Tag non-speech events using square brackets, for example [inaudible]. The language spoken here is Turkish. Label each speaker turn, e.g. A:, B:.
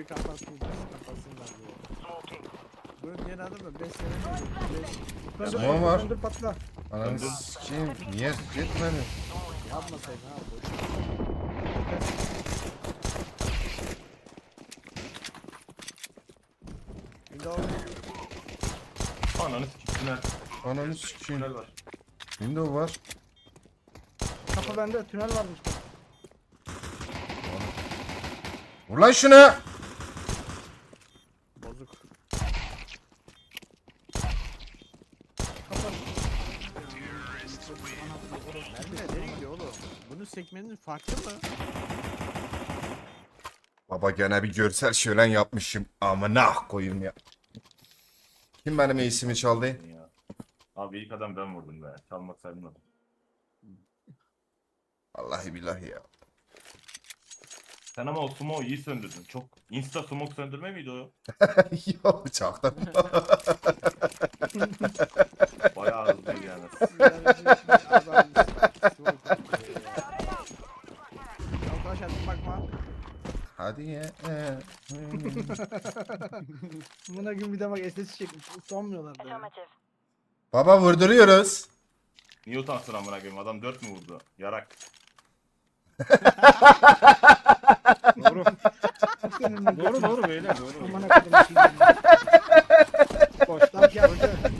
A: Bir kapatsın, kapatsınlar diyor. Bunun yeni adı mı? 5 sene mi? 5
B: Tamam
C: Tamam var.
B: Döndür patla.
C: Ananı sikeyim. Niye gitmedi?
A: yapmasaydın ha boş. Windows
D: Ananı. Tünel.
C: Ananı sikeyim.
D: Tünel var.
C: Window var.
B: Kapı bende. Tünel varmış.
C: Vur lan şunu.
A: bozuk.
B: Kapı.
A: Nerede? Nereye gidiyor oğlum? Bunun sekmenin farklı mı?
C: Baba gene bir görsel şölen yapmışım. Amına koyayım ya. Kim benim ace'imi çaldı?
D: Ya. Abi ilk adam ben vurdum be. Çalmak sayılmadı.
C: Vallahi billahi ya.
D: Sen ama o smoke'u iyi söndürdün. Çok insta smoke söndürme miydi o? [laughs]
C: Yok çaktım. [laughs]
A: Yaklaş hadi bakma.
C: Hadi ya. e, hmm. [laughs]
B: Buna gün bir de bak SS çekmiş. Utanmıyorlar da.
C: Baba vurduruyoruz.
D: Niye utansın amına koyayım? Adam 4 mü vurdu? Yarak. [laughs]
E: Doğru. doğru doğru beyler doğru.
B: Aman akıllım.